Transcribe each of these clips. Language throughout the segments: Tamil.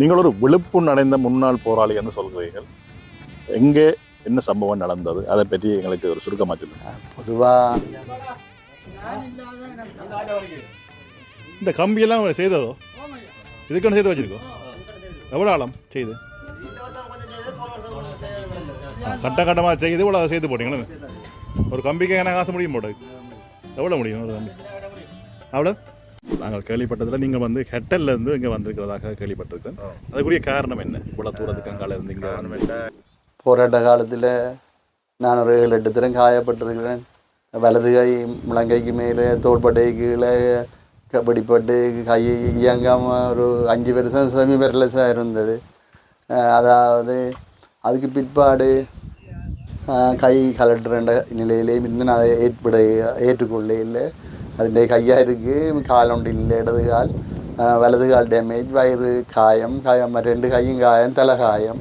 நீங்கள் ஒரு விழுப்புண் அடைந்த முன்னாள் போராளி என்று சொல்கிறீர்கள். எங்கே என்ன சம்பவம் நடந்தது? அதை பற்றி எங்களுக்கு ஒரு சுருக்கமாக சொல்லுங்க. பொதுவாக இந்த கம்பியெல்லாம் செய்ததோ? இதுக்கான செய்து வச்சிருக்கோம். எவ்வளோ ஆழம் செய்து? கட்ட கட்டமாக செய்து இவ்வளோ செய்து போட்டீங்களே? ஒரு கம்பிக்கு என்ன காசு முடியும் போட்டு எவ்வளோ முடியும் ஒரு கம்பி? அவ்வளோ நாங்கள் கேள்விப்பட்டதில் நீங்கள் வந்து ஹெட்டல்ல இருந்து இங்கே வந்திருக்கிறதாக கேள்விப்பட்டிருக்கேன். அதுக்குரிய காரணம் என்ன? இவ்வளோ தூரத்துக்கு அங்கால இருந்து இங்கே வந்து போராட்ட காலத்தில் நான் ஒரு ஏழு எட்டு தினம் காயப்பட்டிருக்கிறேன். வலது கை முழங்கைக்கு மேலே தோள்பட்டை கீழே க- பிடிப்பட்டு கை இயங்காமல் ஒரு அஞ்சு வருஷம் செமி பெர்லெஸ்ஸாக இருந்தது. அதாவது அதுக்கு பிற்பாடு கை கலட்டுற நிலையிலேயும் இருந்து நான் அதை ஏற்பட ஏற்றுக்கொள்ள இல்லை. അതിൻ്റെ കയ്യരുക്ക് കാലുണ്ടില്ല ഇടത് കാൽ வலது கால் டேமேஜ் வயிறு காயம் காயம் ரெண்டு கையும் காயம் தலை காயம்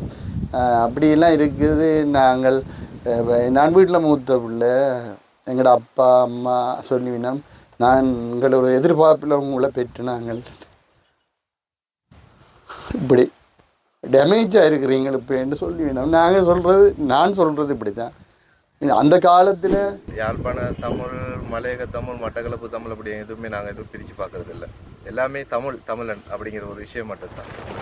அப்படிலாம் இருக்குது நாங்கள் நான் வீட்டில் மூத்த பிள்ளை எங்களோட அப்பா அம்மா சொல்லிவினோம் நான் எங்களோட எதிர்பார்ப்பில் உங்களை பெற்று நாங்கள் இப்படி டேமேஜாக இருக்கிறீங்க இப்போன்னு சொல்லிவினோம் நாங்கள் சொல்கிறது நான் சொல்கிறது இப்படி தான் அந்த காலத்தில் யாழ்ப்பாண தமிழ் மலையக தமிழ் மட்டக்களப்பு தமிழ் அப்படி எதுவுமே நாங்கள் எதுவும் பிரித்து பார்க்கறது இல்ல எல்லாமே தமிழ் தமிழன் அப்படிங்கிற ஒரு விஷயம் மட்டும்தான்.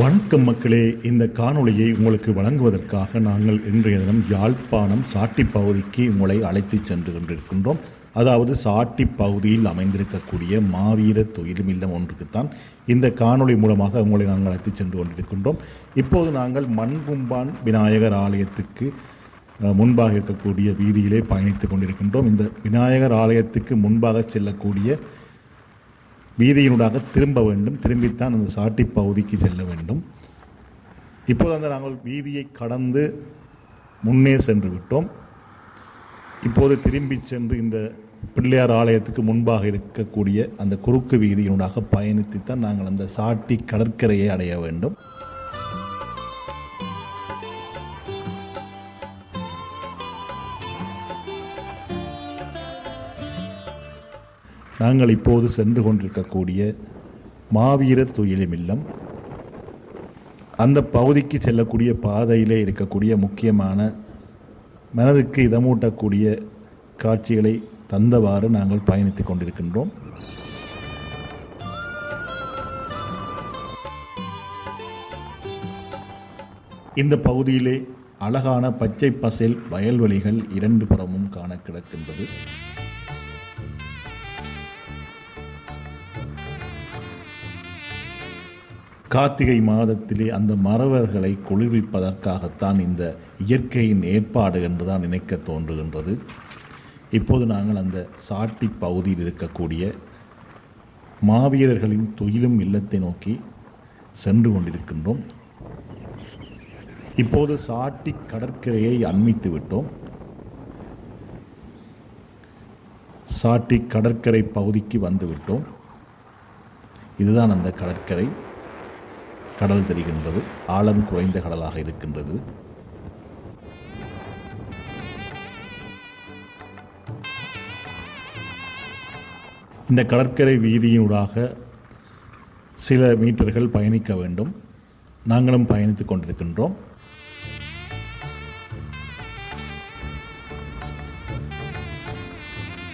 வணக்கம் மக்களே இந்த காணொளியை உங்களுக்கு வழங்குவதற்காக நாங்கள் இன்றைய தினம் யாழ்ப்பாணம் சாட்டி பகுதிக்கு உங்களை அழைத்துச் சென்று கொண்டிருக்கின்றோம். அதாவது சாட்டி பகுதியில் அமைந்திருக்கக்கூடிய மாவீரர் தொழிலும் இல்லம் ஒன்றுக்குத்தான் இந்த காணொளி மூலமாக உங்களை நாங்கள் அழைத்துச் சென்று கொண்டிருக்கின்றோம். இப்போது நாங்கள் மண்கும்பான் விநாயகர் ஆலயத்துக்கு முன்பாக இருக்கக்கூடிய வீதியிலே பயணித்துக் கொண்டிருக்கின்றோம். இந்த விநாயகர் ஆலயத்துக்கு முன்பாக செல்லக்கூடிய வீதியினூடாக திரும்ப வேண்டும். திரும்பித்தான் அந்த சாட்டி பகுதிக்கு செல்ல வேண்டும். இப்போது அந்த நாங்கள் வீதியை கடந்து முன்னே சென்று விட்டோம். இப்போது திரும்பி சென்று இந்த பிள்ளையார் ஆலயத்துக்கு முன்பாக இருக்கக்கூடிய அந்த குறுக்கு வீதியினூடாக பயணித்துத்தான் நாங்கள் அந்த சாட்டி கடற்கரையை அடைய வேண்டும். நாங்கள் இப்போது சென்று கொண்டிருக்கக்கூடிய மாவீரர் துயிலும் இல்லம். அந்த பகுதிக்கு செல்லக்கூடிய பாதையிலே இருக்கக்கூடிய முக்கியமான மனதுக்கு இதமூட்டக்கூடிய காட்சிகளை தந்தவாறு நாங்கள் பயணித்துக் கொண்டிருக்கின்றோம். இந்த பகுதியிலே அழகான பச்சை பசேல் வயல்வெளிகள் இரண்டு புறமும் காண கிடக்கின்றது. கார்த்திகை மாதத்திலே அந்த மறவர்களை குளிர்விப்பதற்காகத்தான் இந்த இயற்கையின் ஏற்பாடு என்றுதான் நினைக்க தோன்றுகின்றது. இப்போது நாங்கள் அந்த சாட்டி பகுதியில் இருக்கக்கூடிய மாவீரர்களின் தொயிலும் இல்லத்தை நோக்கி சென்று கொண்டிருக்கின்றோம். இப்போது சாட்டி கடற்கரையை அண்மித்து விட்டோம். சாட்டி கடற்கரை பகுதிக்கு வந்துவிட்டோம் இதுதான் அந்த கடற்கரை. கடல் தெரிகின்றது. ஆழம் குறைந்த கடலாக இருக்கின்றது. இந்த கடற்கரை வீதியினூடாக சில மீட்டர்கள் பயணிக்க வேண்டும். நாங்களும் பயணித்துக் கொண்டிருக்கின்றோம்.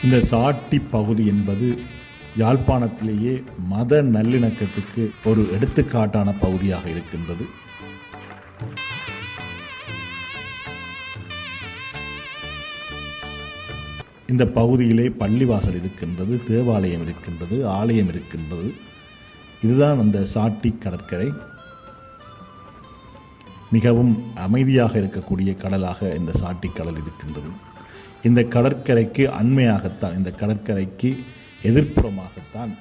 இந்த சாட்டி பகுதி என்பது யாழ்ப்பாணத்திலேயே மத நல்லிணக்கத்துக்கு ஒரு எடுத்துக்காட்டான பகுதியாக இருக்கின்றது. இந்த பகுதியிலே பள்ளிவாசல் இருக்கின்றது தேவாலயம் இருக்கின்றது ஆலயம் இருக்கின்றது. இதுதான் அந்த சாட்டி கடற்கரை. மிகவும் அமைதியாக இருக்கக்கூடிய கடலாக இந்த சாட்டி கடல் இருக்கின்றது. இந்த கடற்கரைக்கு அண்மையாகத்தான் இந்த கடற்கரைக்கு எதிர்ப்புறமாகத்தான்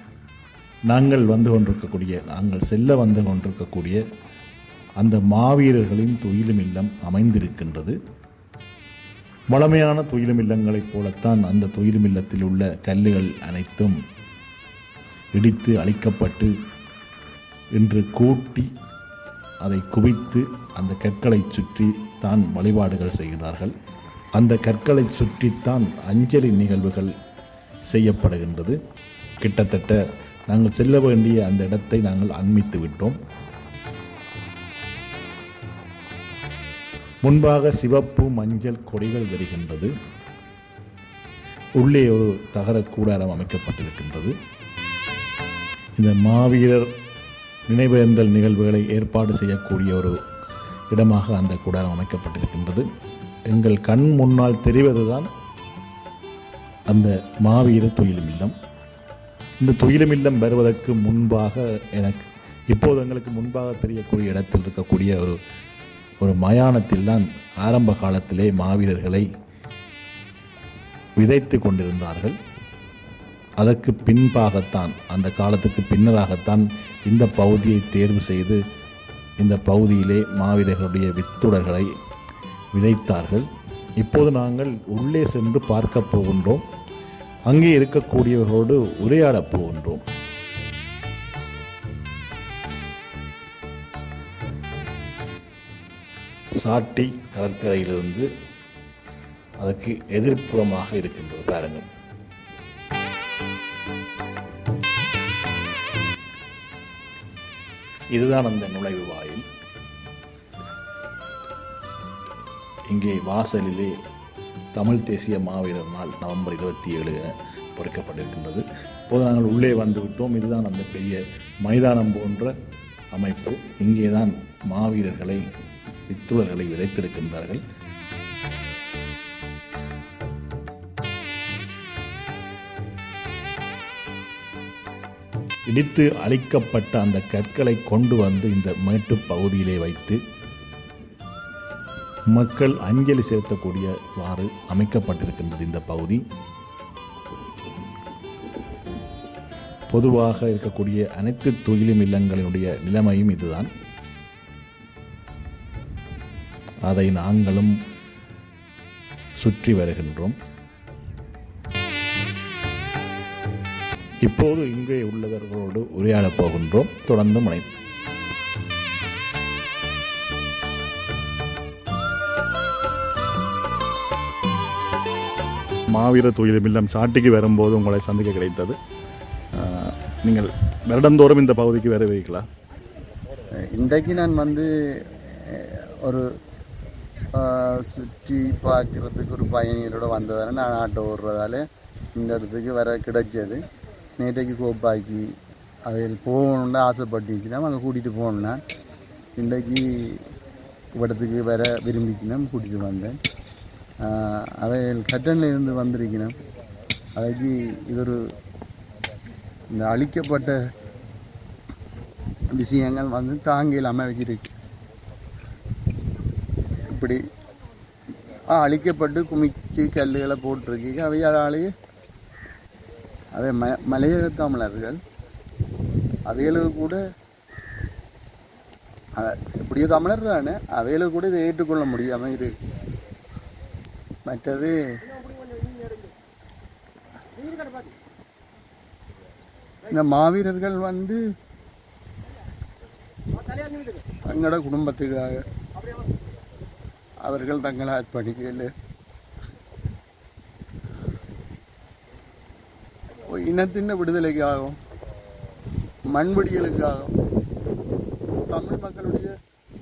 நாங்கள் வந்து கொண்டிருக்கக்கூடிய நாங்கள் செல்ல வந்து கொண்டிருக்கக்கூடிய அந்த மாவீரர்களின் துயிலும் இல்லம் அமைந்திருக்கின்றது. வளமையான துயிலும் இல்லங்களைப் போலத்தான் அந்த துயிலும் இல்லத்தில் உள்ள கல்லுகள் அனைத்தும் இடித்து அழிக்கப்பட்டு இன்று கூட்டி அதை குவித்து அந்த கற்களை சுற்றி தான் வழிபாடுகள் செய்கிறார்கள். அந்த கற்களை சுற்றித்தான் அஞ்சலி நிகழ்வுகள் செய்யப்படுகின்றது. கிட்டத்தட்ட நாங்கள் செல்ல வேண்டிய அந்த இடத்தை நாங்கள் அண்மித்து விட்டோம். முன்பாக சிவப்பு மஞ்சள் கொடிகள் வருகின்றது உள்ளே ஒரு தகர கூடாரம் அமைக்கப்பட்டிருக்கின்றது. இந்த மாவீரர் நினைவேந்தல் நிகழ்வுகளை ஏற்பாடு செய்யக்கூடிய ஒரு இடமாக அந்த கூடாரம் அமைக்கப்பட்டிருக்கின்றது. எங்கள் கண் முன்னால் தெரிவதுதான் அந்த மாவீர துயிலும் இல்லம். இந்த துயிலும் இல்லம் வருவதற்கு முன்பாக எனக்கு இப்போது எங்களுக்கு முன்பாக தெரியக்கூடிய இடத்தில் இருக்கக்கூடிய ஒரு ஒரு மயானத்தில் தான் ஆரம்ப காலத்திலே மாவீரர்களை விதைத்து கொண்டிருந்தார்கள். அதற்கு பின்பாகத்தான் அந்த காலத்துக்கு பின்னராகத்தான் இந்த பகுதியை தேர்வு செய்து இந்த பகுதியிலே மாவீரர்களுடைய வித்துடர்களை விதைத்தார்கள். இப்போது நாங்கள் உள்ளே சென்று பார்க்க போகின்றோம். அங்கே இருக்கக்கூடியவர்களோடு உரையாடப் போகின்றோம். சாட்டி கடற்கரையிலிருந்து அதற்கு எதிர்ப்புறமாக இருக்கின்றது பாருங்கள். இதுதான் அந்த நுழைவு வாயில். இங்கே வாசலிலே தமிழ் தேசிய மாவீரர் நாள் நவம்பர் இருபத்தி ஏழு என பொறிக்கப்பட்டிருக்கின்றது. இப்போது நாங்கள் உள்ளே வந்துவிட்டோம். இதுதான் அந்த பெரிய மைதானம் போன்ற அமைப்பு. இங்கே தான் மாவீரர்களை வித்துளர்களை விதைத்திருக்கின்றார்கள். இடித்து அழிக்கப்பட்ட அந்த கற்களை கொண்டு வந்து இந்த மேட்டுப் பகுதியிலே வைத்து மக்கள் அஞ்சலி செலுத்தக்கூடியவாறு அமைக்கப்பட்டிருக்கின்றது இந்த பகுதி. பொதுவாக இருக்கக்கூடிய அனைத்து துயிலும் இல்லங்களினுடைய நிலைமையும் இதுதான். அதை நாங்களும் சுற்றி வருகின்றோம். இப்போது இங்கே உள்ளவர்களோடு உரையாடப் போகின்றோம். தொடர்ந்து முனை மாவீர தொழிலும் இல்லம் சாட்டிக்கு வரும்போது உங்களை சந்திக்க கிடைத்தது. நீங்கள் வருடந்தோறும் இந்த பகுதிக்கு வர வைக்கலாம் இன்றைக்கு நான் வந்து ஒரு சுற்றி பார்க்கறதுக்கு ஒரு பயணிகளோட வந்ததால் நான் ஆட்டோ ஓடுறதால இந்த இடத்துக்கு வர கிடைச்சது. நேற்றைக்கு கோப்பாக்கி அதில் போகணுன்னு ஆசைப்பட்டுச்சுனா அங்கே கூட்டிகிட்டு போகணுன்னா இன்றைக்கு இடத்துக்கு வர விரும்பிச்சுனா கூட்டிகிட்டு வந்தேன். அவைகள் கட்டனில் இருந்து வந்திருக்கணும் அதுக்கு இது ஒரு இந்த அழிக்கப்பட்ட விஷயங்கள் வந்து தாங்கியில் அமைச்சிருக்கு இப்படி ஆ, அழிக்கப்பட்டு குமிச்சு கல்லுகளை போட்டிருக்கீங்க. அவை அதாலேயே அவை ம மலையக தமிழர்கள் அவைகளுக்கு கூட எப்படியோ தமிழர் தானே அவைகளுக்கு கூட இதை ஏற்றுக்கொள்ள முடியாமல் இருக்குது மற்றது இந்த மாவீரர்கள் வந்து தங்களோட குடும்பத்துக்காக அவர்கள் தங்களை அர்ப்பணிக்கல. இனத்தின் விடுதலைக்காகவும் மண்வெடிகளுக்காகவும் தமிழ் மக்களுடைய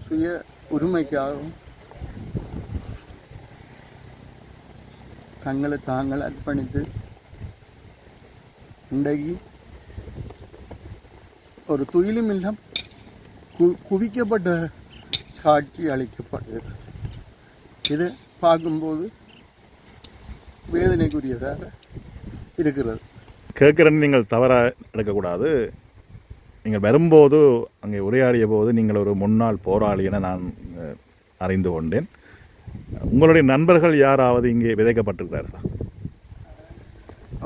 சுய உரிமைக்காகவும் தங்களை தாங்கள் அர்ப்பணித்து இன்றைக்கு ஒரு துயிலும் இல்லம் கு குவிக்கப்பட்ட காட்சி அளிக்கப்படுகிறது. இது பார்க்கும்போது வேதனைக்குரியதாக இருக்கிறது. கேட்குறேன்னு நீங்கள் தவறாக எடுக்கக்கூடாது. நீங்கள் வரும்போது அங்கே உரையாடிய போது நீங்கள் ஒரு முன்னாள் போராளி என நான் அறிந்து கொண்டேன். உங்களுடைய நண்பர்கள் யாராவது இங்கே விதைக்கப்பட்டிருக்கிறார்களா?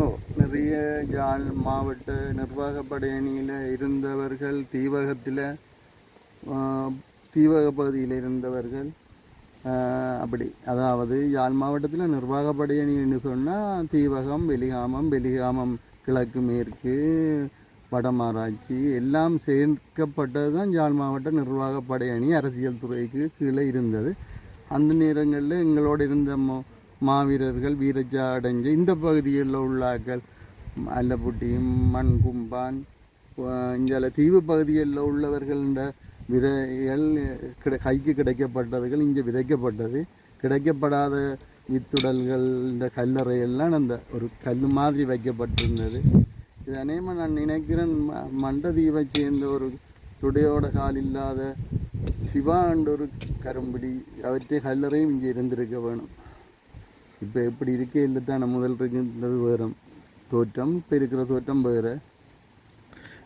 ஓ நிறைய யாழ் மாவட்ட நிர்வாக படையணியில் இருந்தவர்கள் தீவகத்தில் தீவக பகுதியில் இருந்தவர்கள் அப்படி. அதாவது யாழ் மாவட்டத்தில் நிர்வாக படையணின்னு சொன்னால் தீவகம் வெளிகாமம் வெளிகாமம் கிழக்கு மேற்கு வடமாராய்ச்சி எல்லாம் சேர்க்கப்பட்டது தான் யாழ் மாவட்ட நிர்வாக படையணி அரசியல் துறைக்கு கீழே இருந்தது. அந்த நேரங்களில் எங்களோடு இருந்த மா- மாவீரர்கள் வீரஜா அடைஞ்ச இந்த பகுதியில் உள்ளாக்கள் அல்லப்புட்டியும் மண் கும்பான் இங்கே தீவு பகுதிகளில் உள்ளவர்கள விதைகள் கிடை கைக்கு கிடைக்கப்பட்டதுகள் இங்கே விதைக்கப்பட்டது. கிடைக்கப்படாத வித்துடல்கள் இந்த கல்லறையெல்லாம் அந்த ஒரு கல் மாதிரி வைக்கப்பட்டிருந்தது. இது அநேகமாக நான் நினைக்கிறேன் ம- மண்டதீவை சேர்ந்த ஒரு துடையோட கால் இல்லாத சிவா ஒரு கரும்பிடி அவற்றை கல்லறையும் இங்கே இருந்திருக்க வேணும். இப்போ எப்படி இருக்கே இல்லை தான் முதல் இருந்தது வேறு. தோற்றம் இப்போ இருக்கிற தோற்றம் வேறு.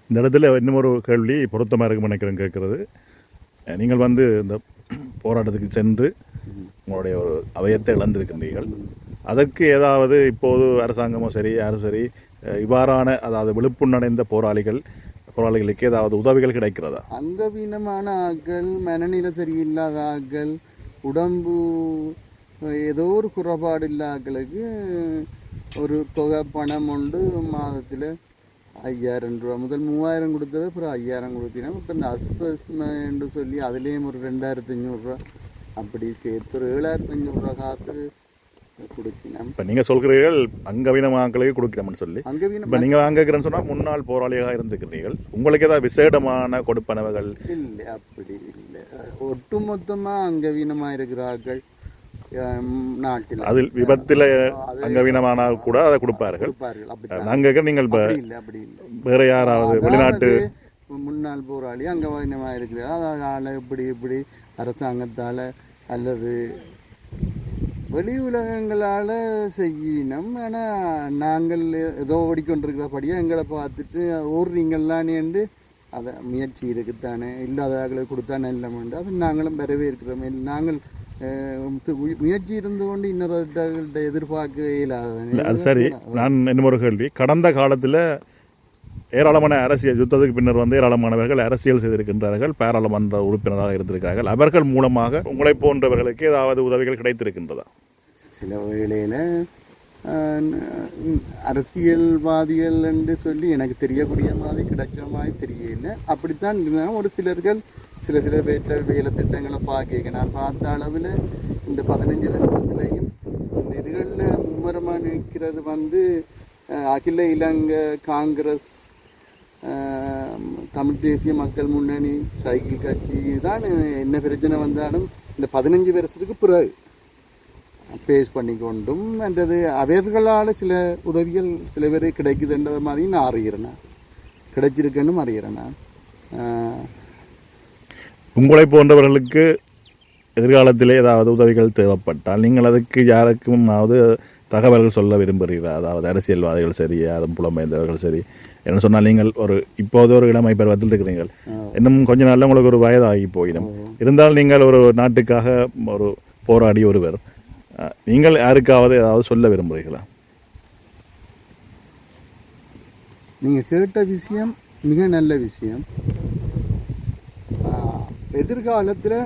இந்த இடத்துல இன்னும் ஒரு கேள்வி பொருத்தமாக இருக்கும் நினைக்கிறேன் கேட்குறது. நீங்கள் வந்து இந்த போராட்டத்துக்கு சென்று உங்களுடைய ஒரு அவயத்தை இழந்திருக்கின்றீர்கள். அதற்கு ஏதாவது இப்போது அரசாங்கமோ சரி யாரும் சரி இவ்வாறான அதாவது விழுப்புணடைந்த போராளிகள் போராளிகளுக்கு ஏதாவது உதவிகள் கிடைக்கிறதா? அங்கவீனமான ஆட்கள் மனநிலை சரியில்லாத ஆட்கள் உடம்பு ஏதோ ஒரு குறைபாடு இல்ல ஆட்களுக்கு ஒரு தொகை பணம் உண்டு. மாதத்தில் ஐயாயிரம் ரூபா முதல் மூவாயிரம் கொடுத்தது அப்புறம் ஐயாயிரம் கொடுத்தீங்கன்னா இப்போ இந்த அஸ்பஸ்மெண்ட் சொல்லி அதுலேயும் ஒரு ரெண்டாயிரத்தி அஞ்சூறுரூவா அப்படி சேர்த்து ஒரு ஏழாயிரத்தி அஞ்சூறுரூவா காசு கொடுக்கினோம். இப்போ நீங்கள் சொல்கிறீர்கள் அங்கவீனமாக்களுக்கு கொடுக்கிறோம்னு சொல்லி. அங்கவீனம் இப்போ நீங்கள் வாங்குகிறேன்னு சொன்னால் முன்னாள் போராளியாக இருந்துக்கிறீர்கள் உங்களுக்கு ஏதாவது விசேடமான கொடுப்பனவுகள்? இல்லை அப்படி இல்லை. ஒட்டுமொத்தமாக அங்கவீனமாக இருக்கிறார்கள் நாட்டில். அதில் விபத்தில் அங்கவீனமானால் கூட அதை கொடுப்பார்கள். நாங்கள் நீங்கள் இப்போ அப்படி இல்லை அப்படி இல்லை. வேற யாராவது வெளிநாட்டு முன்னாள் போராளி அங்கவீனமாக இருக்கிறார். அதனால் இப்படி இப்படி அரசாங்கத்தால் அல்லது வெளி உலகங்களால் செய்யணும் ஆனால் நாங்கள் ஏதோ ஓடிக்கொண்டிருக்கிறபடியாக எங்களை பார்த்துட்டு ஓடுறீங்களான்னு என்று அதை முயற்சி இருக்குத்தானே இல்லாதவர்களை கொடுத்தா நல்லமெண்டு அது நாங்களும் வரவேற்கிறோம். நாங்கள் முயற்சி இருந்து கொண்டு இன்னொருத்தர்கள்ட்ட எதிர்பார்க்க இல்ல, இயலாதானே அது சரி. நான் இன்னும் ஒரு கேள்வி. கடந்த காலத்தில் ஏராளமான அரசியல் யுத்தத்துக்கு பின்னர் வந்து ஏராளமானவர்கள் அரசியல் செய்திருக்கின்றார்கள். பாராளுமன்ற உறுப்பினராக இருந்திருக்கிறார்கள் அவர்கள் மூலமாக உங்களை போன்றவர்களுக்கு ஏதாவது உதவிகள் கிடைத்திருக்கின்றதா? சில வேளையில் அரசியல்வாதிகள் என்று சொல்லி எனக்கு தெரியக்கூடிய மாதிரி கிடைச்ச மாதிரி தெரியல. அப்படித்தான் இருந்தாலும் ஒரு சிலர்கள் சில சில பேர்ட்ட வேலை திட்டங்களை பார்க்க நான் பார்த்த அளவில் இந்த பதினஞ்சு வருஷத்துலேயும் இந்த இதுகளில் மும்முரமாக நிற்கிறது வந்து அகில இலங்கை காங்கிரஸ் தமிழ் தேசிய மக்கள் முன்னணி சைக்கிள் கட்சி தான் என்ன பிரச்சனை வந்தாலும் இந்த பதினஞ்சு வருஷத்துக்கு பிறகு பேஸ் பண்ணிக்கொண்டும் என்றது அவர்களால் சில உதவிகள் சில பேர் கிடைக்குதுன்ற மாதிரி நான் அறிகிறேன். கிடைச்சிருக்கேன்னு அறிகிறேன். உங்களை போன்றவர்களுக்கு எதிர்காலத்திலே ஏதாவது உதவிகள் தேவைப்பட்டால் நீங்கள் அதுக்கு யாருக்குமாவது தகவல்கள் சொல்ல விரும்புகிறீர்களா? அதாவது அரசியல்வாதிகள் சரி யாரும் புலம்பெயர்ந்தவர்கள் சரி என்ன சொன்னால் நீங்கள் ஒரு இப்போது ஒரு இளமை பருவத்தில் இருக்கிறீர்கள் இன்னும் கொஞ்ச நாள்ல உங்களுக்கு ஒரு வயதாகி போயிடும். இருந்தால் நீங்கள் ஒரு நாட்டுக்காக ஒரு போராடி ஒருவர். நீங்கள் யாருக்காவது ஏதாவது சொல்ல விரும்புகிறீர்களா? நீங்கள் கேட்ட விஷயம் மிக நல்ல விஷயம். எதிர்காலத்தில்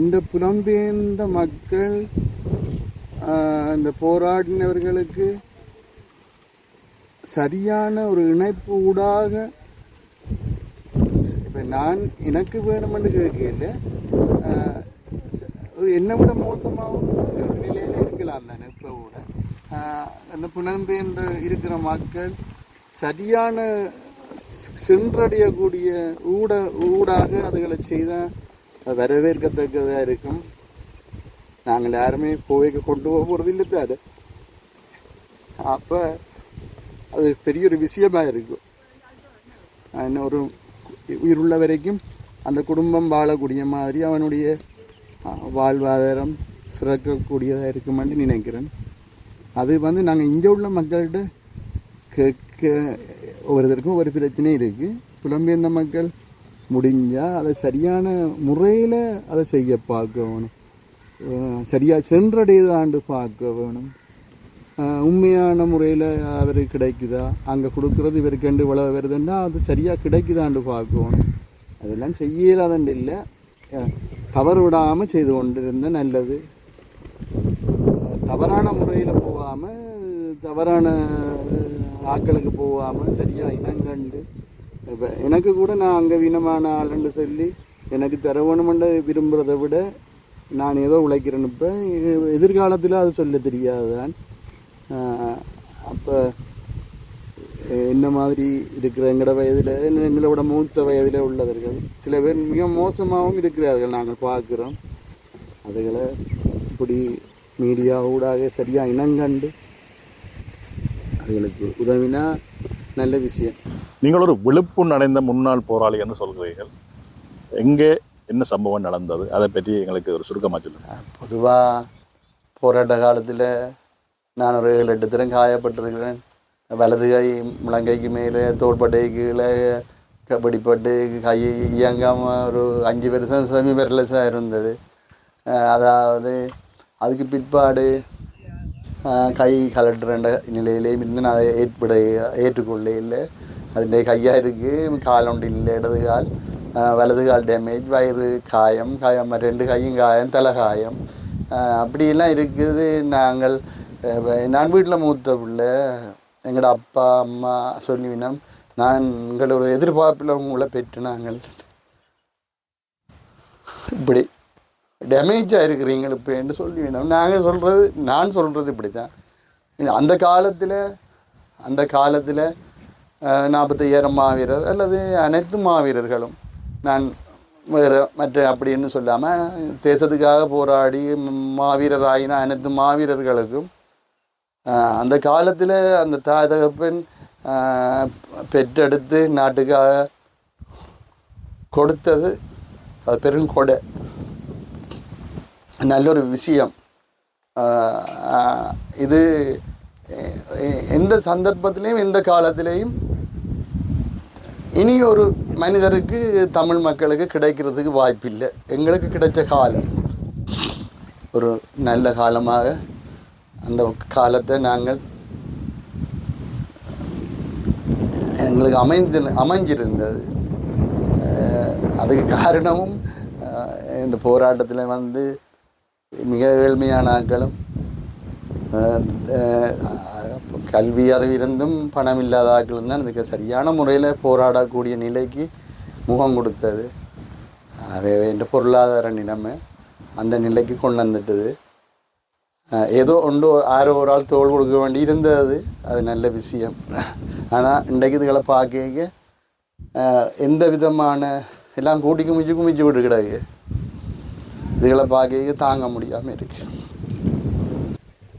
இந்த புலம்பெயர்ந்த மக்கள் இந்த போராடினவர்களுக்கு சரியான ஒரு இணைப்பு ஊடாக இப்போ நான் எனக்கு வேணுமென்று கேட்கல ஒரு என்னை விட மோசமாகவும் ஒரு நிலையில் இருக்கலாம் தானே இப்போ கூட. அந்த புலம்பெயர்ந்து இருக்கிற மக்கள் சரியான சென்றடையக்கூடிய ஊட ஊடாக அதுகளை செய்தால் வரவேற்கத்தக்கதாக இருக்கும். நாங்கள் யாருமே கோவைக்கு கொண்டு போக போகிறது இல்லை தானே. அப்போ அது பெரிய ஒரு விஷயமாக இருக்கும். இன்னும் ஒரு உயிருள்ள வரைக்கும் அந்த குடும்பம் வாழக்கூடிய மாதிரி அவனுடைய வாழ்வாதாரம் சிறக்கக்கூடியதாக இருக்குமென்று நினைக்கிறேன். அது வந்து நாங்கள் இங்கே உள்ள மக்கள்கிட்ட கேட்க ஒவ்வொருத்தருக்கும் ஒரு பிரச்சனை இருக்குது புலம்பெயர்ந்த மக்கள் முடிஞ்சால் அதை சரியான முறையில் அதை செய்ய பார்க்க வேணும். சரியாக சென்றடையதாண்டு பார்க்க வேணும். உண்மையான முறையில் அவர் கிடைக்குதா? அங்கே கொடுக்குறது இவருக்கு கண்டு இவ்வளோ வருதுன்னா அது சரியாக கிடைக்குதான்னு பார்க்கணும். அதெல்லாம் செய்யலாதண்டு இல்லை. தவறு விடாமல் செய்து கொண்டிருந்த நல்லது. தவறான முறையில் போகாமல் தவறான ஆக்களுக்கு ஆட்களுக்கு போகாமல் சரியாக இனங்கண்டு இப்போ எனக்கு கூட நான் அங்கே வீணமான ஆளுன்னு சொல்லி எனக்கு தரவணுமென்று விரும்புகிறத விட நான் ஏதோ உழைக்கிறேன்னு இப்போ எதிர்காலத்தில் அது சொல்ல தெரியாதுதான். அப்போ என்ன மாதிரி இருக்கிற எங்களோட வயதில் எங்களோட மூத்த வயதில் உள்ளவர்கள் சில பேர் மிக மோசமாகவும் இருக்கிறார்கள் நாங்கள் பார்க்குறோம். அதுகளை இப்படி மீடியா ஊடாக சரியாக இனங்கண்டு அதுகளுக்கு உதவினா நல்ல விஷயம். நீங்கள் ஒரு விழுப்புண் அடைந்த முன்னாள் போராளி என்று சொல்கிறீர்கள். எங்கே என்ன சம்பவம் நடந்தது? அதை பற்றி எங்களுக்கு ஒரு சுருக்கமாக சொல்லுங்கள் பொதுவாக போராட்ட காலத்தில் நான் ஒரு லெட்டு திறம் காயப்பட்டிருக்கிறேன். வலது கை முழங்கைக்கு மேலே தோள்பட்டை கீழே பிடிப்பட்டு கை இயங்காமல் ஒரு அஞ்சு வருஷம் செமி பெரலஸாக இருந்தது. அதாவது அதுக்கு பிற்பாடு கை கலட்டுற நிலையிலேயும் இருந்து நான் ஏற்பட ஏற்றுக்கொள்ளே இல்லை. அதுடைய கையாக இருக்குது கால் ஒன்று இல்லை இடது கால். வலது கால் டேமேஜ் வயிறு காயம் காயம் ரெண்டு கையும் காயம் தலை காயம். அப்படியெல்லாம் இருக்குது. நாங்கள் நான் வீட்டில் மூத்த பிள்ளை எங்களோட அப்பா அம்மா சொல்லிவினோம் நான் எங்களோட எதிர்பார்ப்பில் உங்களை பெற்று நாங்கள் இப்படி டேமேஜாக இருக்கிறீங்க இப்போன்னு சொல்லிவினோம் நாங்கள் சொல்கிறது நான் சொல்கிறது இப்படி தான் அந்த காலத்தில் அந்த காலத்தில் நாற்பத்தையாயிரம் மாவீரர் அல்லது அனைத்து மாவீரர்களும் நான் வேறு மற்ற அப்படின்னு சொல்லாமல் தேசத்துக்காக போராடி மாவீரராயின மாவீரர் ஆகின அனைத்து மாவீரர்களுக்கும் அந்த காலத்தில் அந்த தாய் தகப்பன் பெற்றெடுத்து நாட்டுக்காக கொடுத்தது அது பெருங்கொடை நல்லொரு விஷயம். இது எந்த சந்தர்ப்பத்திலையும் எந்த காலத்திலையும் இனி ஒரு மனிதருக்கு தமிழ் மக்களுக்கு கிடைக்கிறதுக்கு வாய்ப்பில்லை. எங்களுக்கு கிடைச்ச காலம். ஒரு நல்ல காலமாக அந்த காலத்தை நாங்கள் எங்களுக்கு அமைந்து அமைஞ்சிருந்தது. அதுக்கு காரணமும் இந்த போராட்டத்தில் வந்து மிக ஏழ்மையான ஆட்களும் கல்வி அறிவிருந்தும் பணம் இல்லாத ஆட்களும் தான் இதுக்கு சரியான முறையில் போராடக்கூடிய நிலைக்கு முகம் கொடுத்தது. அது என்ற பொருளாதார நிலைமை அந்த நிலைக்கு கொண்டு வந்துட்டது. ஏதோ ஒன்று ஆரோ ஒரு ஆள் தோல் கொடுக்க வேண்டி இருந்தது அது நல்ல விஷயம் ஆனால் இன்றைக்கு இதுகளை பார்க்க எந்த விதமான எல்லாம் கூட்டி குமிச்சு குமிச்சு விட்டு கிடக்கு இதுகளை பார்க்க தாங்க முடியாமல் இருக்கு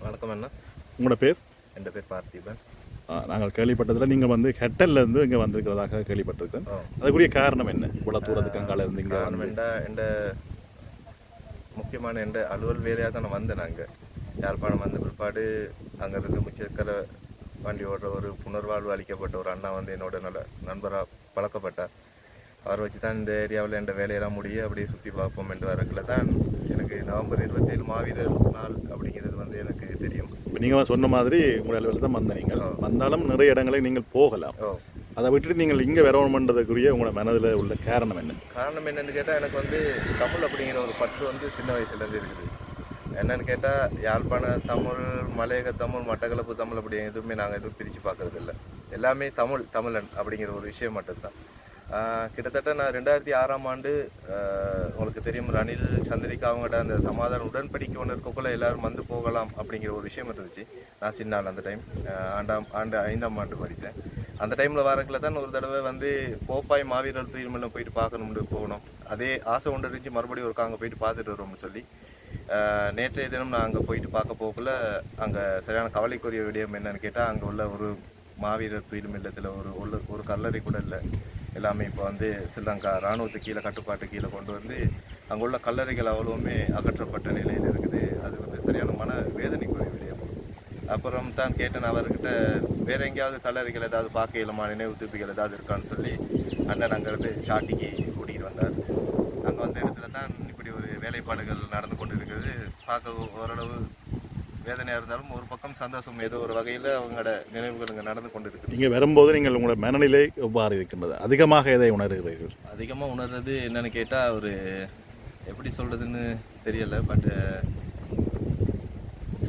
வணக்கம் அண்ணா உங்களோட பேர் என் பேர் பார்த்திபன் நாங்கள் கேள்விப்பட்டதில் நீங்கள் வந்து ஹெட்டல்ல இருந்து இங்கே வந்திருக்கிறதாக கேள்விப்பட்டிருக்கேன். அதுக்குரிய காரணம் என்ன இவ்வளோ தூரத்துக்கு அங்கால இருந்து இங்கே காரணம் எந்த முக்கியமான எந்த அலுவல் வேலையாக தான் நான் வந்தேன் அங்கே யாழ்ப்பாணம் வந்த பிற்பாடு அங்கே இருந்து முச்சக்கர வண்டி ஓடுற ஒரு புனர்வாழ்வு அளிக்கப்பட்ட ஒரு அண்ணா வந்து என்னோட நல்ல நண்பராக பழக்கப்பட்டார். அவர் வச்சு தான் இந்த ஏரியாவில் எந்த வேலையெல்லாம் முடிய அப்படியே சுற்றி பார்ப்போம் என்று வரக்குள்ள தான் எனக்கு நவம்பர் இருபத்தேழு மாவீரர் நாள் அப்படிங்கிறது வந்து எனக்கு தெரியும். இப்போ நீங்கள் சொன்ன மாதிரி உங்களுடைய அளவில் தான் வந்த நீங்கள். வந்தாலும் நிறைய இடங்களுக்கு நீங்கள் போகலாம். அதை விட்டுட்டு நீங்கள் இங்கே வரணுமன்றதுக்குரிய உங்களோட மனதில் உள்ள காரணம் என்ன? காரணம் என்னன்னு கேட்டால் எனக்கு வந்து தமிழ் அப்படிங்கிற ஒரு பற்று வந்து சின்ன வயசுலேருந்து இருக்குது. என்னன்னு கேட்டால் யாழ்ப்பாண தமிழ் மலையக தமிழ் மட்டக்களப்பு தமிழ் அப்படி எதுவுமே நாங்கள் எதுவும் பிரித்து பார்க்கறது இல்லை எல்லாமே தமிழ் தமிழன் அப்படிங்கிற ஒரு விஷயம் மட்டும்தான். கிட்டத்தட்ட நான் ரெண்டாயிரத்தி ஆறாம் ஆண்டு உங்களுக்கு தெரியும் ரணில் சந்திரிகா அவங்ககிட்ட அந்த சமாதான உடன்படிக்கை ஒன்று இருக்கக்குள்ள எல்லாரும் வந்து போகலாம் அப்படிங்கிற ஒரு விஷயம் இருந்துச்சு. நான் சின்ன ஆள் அந்த டைம் ஆண்டாம் ஆண்டு ஐந்தாம் ஆண்டு படித்தேன். அந்த டைமில் வரக்குள்ள தான் ஒரு தடவை வந்து கோப்பாய் மாவீரர் தூய்மல்ல போயிட்டு பார்க்கணும்னு போகணும் அதே ஆசை ஒன்று இருந்துச்சு. மறுபடியும் ஒருக்கா அங்கே போயிட்டு பார்த்துட்டு வரோம்னு சொல்லி. நேற்றைய தினம் நான் அங்கே போயிட்டு பார்க்க போகக்குள்ள அங்கே சரியான கவலைக்குரிய விடயம் என்னன்னு கேட்டால் அங்கே உள்ள ஒரு மாவீரர் துயிலும் இல்லத்தில் ஒரு உள்ள ஒரு கல்லறை கூட இல்லை. எல்லாமே இப்போ வந்து ஸ்ரீலங்கா இராணுவத்து கீழே கட்டுப்பாட்டு கீழே கொண்டு வந்து அங்கே உள்ள கல்லறைகள் அவ்வளவுமே அகற்றப்பட்ட நிலையில் இருக்குது. அது வந்து சரியான மன வேதனைக்குரிய விடயம். அப்புறம் தான் கேட்டேன் அவர்கிட்ட வேற எங்கேயாவது கல்லறைகள் ஏதாவது பார்க்க இயலுமா? நினைவு தூப்பிகள் ஏதாவது இருக்கான்னு சொல்லி அண்ணன் அங்கேருந்து சாட்டிக்கு கூட்டிகிட்டு வந்தார். அங்கே வந்து வேலைப்பாடுகள் நடந்து கொண்டு இருக்கிறது பார்க்க ஓரளவு வேதனையாக இருந்தாலும் ஒரு பக்கம் சந்தோஷம் ஏதோ ஒரு வகையில் அவங்களோட நினைவுகள் இங்கே நடந்து கொண்டு இருக்குது இங்கே வரும்போது நீங்கள் உங்களோட மனநிலை எவ்வாறு இருக்கின்றது? அதிகமாக எதை உணர்கிறீர்கள்? அதிகமாக உணர்றது என்னன்னு கேட்டால் ஒரு எப்படி சொல்கிறதுன்னு தெரியலை பட்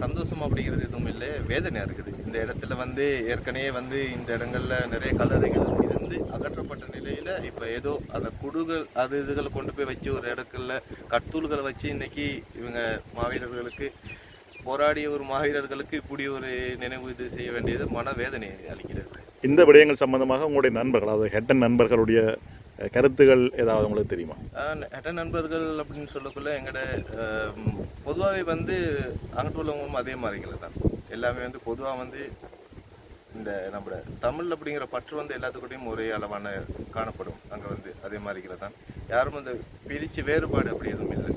சந்தோஷம் அப்படிங்கிறது எதுவும் இல்லை வேதனையாக இருக்குது. இந்த இடத்துல வந்து ஏற்கனவே வந்து இந்த இடங்கள்ல நிறைய கல்லறைகள் அகற்றப்பட்ட நிலையில் இப்போ ஏதோ அந்த குடுகள் அது இதுகளை கொண்டு போய் வச்சு ஒரு இடத்துல கத்தூள்களை வச்சு இன்னைக்கு இவங்க மாவீரர்களுக்கு போராடிய ஒரு மாவீரர்களுக்கு இப்படி ஒரு நினைவு இது செய்ய வேண்டியது மன வேதனை அளிக்கிறது. இந்த விடயங்கள் சம்பந்தமாக உங்களுடைய நண்பர்கள் அதாவது ஹெட்டன் நண்பர்களுடைய கருத்துகள் ஏதாவது உங்களுக்கு தெரியுமா? எட்ட நண்பர்கள் அப்படின்னு சொல்லக்குள்ள எங்களோட பொதுவாகவே வந்து அங்கிட்டு உள்ளவங்களும் அதே மாதிரிங்கள தான். எல்லாமே வந்து பொதுவாக வந்து இந்த நம்ம தமிழ் அப்படிங்கிற பற்று வந்து எல்லாத்துக்கிட்டையும் ஒரே அளவான காணப்படும். அங்கே வந்து அதே மாதிரிங்கள தான். யாரும் அந்த பிரித்து வேறுபாடு அப்படி எதுவும் இல்லை.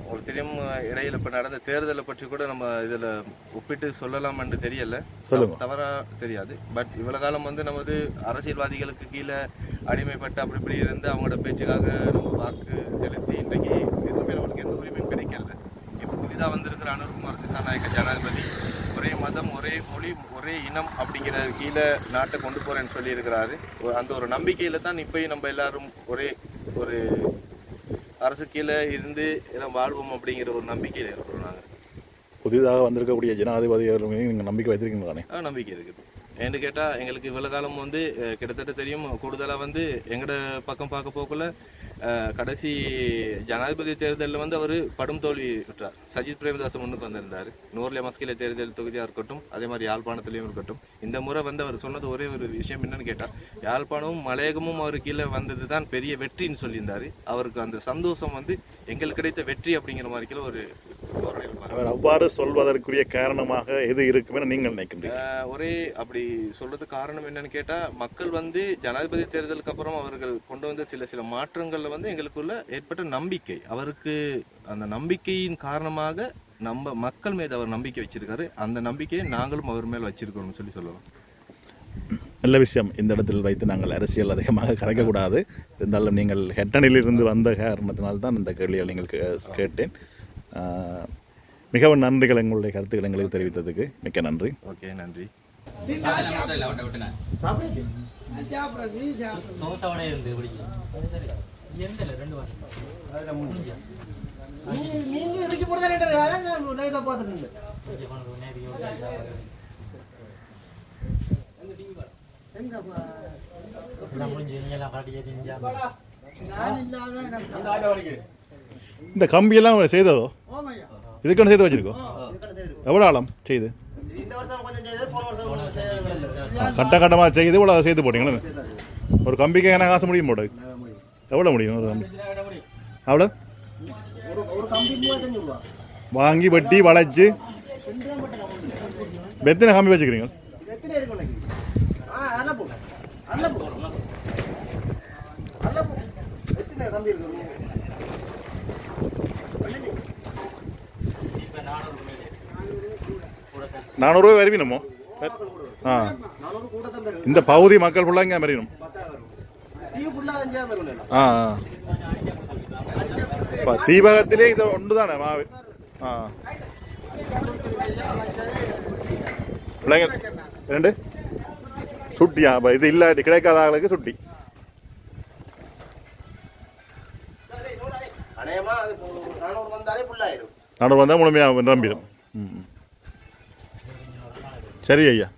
உங்களுக்கு தெரியும் இடையில இப்போ நடந்த தேர்தலை பற்றி கூட நம்ம இதில் ஒப்பிட்டு சொல்லலாமான்னு தெரியல. சொல்லுங்க. தவறா தெரியாது. பட் இவ்வளவு காலம் வந்து நமது அரசியல்வாதிகளுக்கு கீழே அடிமைப்பட்டு அப்படி இப்படி இருந்து அவங்களோட பேச்சுக்காக நம்ம வாக்கு செலுத்தி இன்றைக்கு எதுவுமே நம்மளுக்கு எந்த உரிமையும் கிடைக்கல. இப்போ புதிதாக வந்திருக்கிற அனுர்குமார் திசாநாயக்க ஜனாதிபதி ஒரே மதம் ஒரே மொழி ஒரே இனம் அப்படிங்கிற கீழே நாட்டை கொண்டு போறேன்னு சொல்லி இருக்கிறாரு அந்த ஒரு நம்பிக்கையில தான் இப்பயும் நம்ம எல்லாரும் ஒரே ஒரு அரசு கீழே இருந்து எல்லாம் வாழ்வோம் அப்படிங்கிற ஒரு நம்பிக்கையில இருக்கிறோம் நாங்கள் புதிதாக வந்திருக்கக்கூடிய ஜனாதிபதிகள் நீங்கள் நம்பிக்கை வைத்திருக்கீங்க தானே ஆ நம்பிக்கை இருக்குது. ஏன்னு கேட்டால் எங்களுக்கு இவ்வளோ காலம் வந்து கிட்டத்தட்ட தெரியும் கூடுதலாக வந்து எங்களோட பக்கம் பார்க்க போக்குள்ள கடைசி ஜனாதிபதி தேர்தலில் வந்து அவர் படும் தோல்வி விட்டார் சஜித் பிரேமதாஸ் முன்னுக்கு வந்திருந்தார். நூர்லே மஸ்கில தேர்தல் தொகுதியாக இருக்கட்டும் அதே மாதிரி யாழ்ப்பாணத்துலேயும் இருக்கட்டும் இந்த முறை வந்து அவர் சொன்னது ஒரே ஒரு விஷயம் என்னன்னு கேட்டால் யாழ்ப்பாணமும் மலையகமும் அவர் கீழே வந்தது தான் பெரிய வெற்றின்னு சொல்லியிருந்தார். அவருக்கு அந்த சந்தோஷம் வந்து எங்களுக்கு கிடைத்த வெற்றி அப்படிங்கிற மாதிரி ஒரு அவர் அவ்வாறு சொல்வதற்குரிய காரணமாக எது இருக்குமென நீங்கள் நினைக்கின்றீங்க ஒரே அப்படி சொல்றதுக்கு காரணம் என்னன்னு கேட்டா மக்கள் வந்து ஜனாதிபதி தேர்தலுக்கு அப்புறம் அவர்கள் கொண்டு வந்த சில சில மாற்றங்கள்ல வந்து எங்களுக்குள்ள ஏற்பட்ட நம்பிக்கை. அவருக்கு அந்த நம்பிக்கையின் காரணமாக நம்ம மக்கள் மீது அவர் நம்பிக்கை வச்சிருக்காரு. அந்த நம்பிக்கையை நாங்களும் அவர் மேல் வச்சிருக்கோம்னு சொல்லி சொல்லலாம். நல்ல விஷயம். இந்த இடத்தில் வைத்து நாங்கள் அரசியல் அதிகமாக கலைக்கக்கூடாது. இருந்தாலும் நீங்கள் ஹெட்டனிலிருந்து வந்த காரணத்தினால் தான் இந்த கேள்வியை நீங்கள் கேட்டேன். மிகவும் நன்றிகள் எங்களுடைய கருத்துக்கள் எங்களுக்கு தெரிவித்ததுக்கு மிக்க நன்றி. ஓகே நன்றி. முடிஞ்சு நீங்க எல்லாம் காட்டி நான் இல்லாத இந்த கம்பியெல்லாம் செய்ததோ? இதுக்கான செய்து வச்சிருக்கோம் எவ்வளோ ஆழம் செய்து? கட்ட கட்டமாக செய்து இவ்வளோ செய்து போட்டீங்களே? ஒரு கம்பிக்கு என்ன காசு முடியும் போட்டு. எவ்வளோ முடியும்? ஒரு கம்பி? அவ்வளோ வாங்கி வெட்டி வளைச்சு. எத்தனை கம்பி வச்சுக்கிறீங்க இருக்கு உனக்கு ஆ அல்ல போ அல்ல போ அல்ல போ எத்தனை கம்பி இருக்கு பண்ணி இப்ப நானூறு நானூறுரூவா வருவினமோ ஆ. இந்த பகுதி மக்கள் ஃபுல்லாக இங்கே மறியணும் ஆ. இப்போ தீபகத்திலே இது ஒன்று தானே மாவு? ஆ. பிள்ளைங்க ரெண்டு சுட்டியா அப்போ இது இல்லாட்டி கிடைக்காத ஆளுக்கு சுட்டி. நானூறு வந்தால் முழுமையாக நம்பிடும். ம். சரி ஐயா.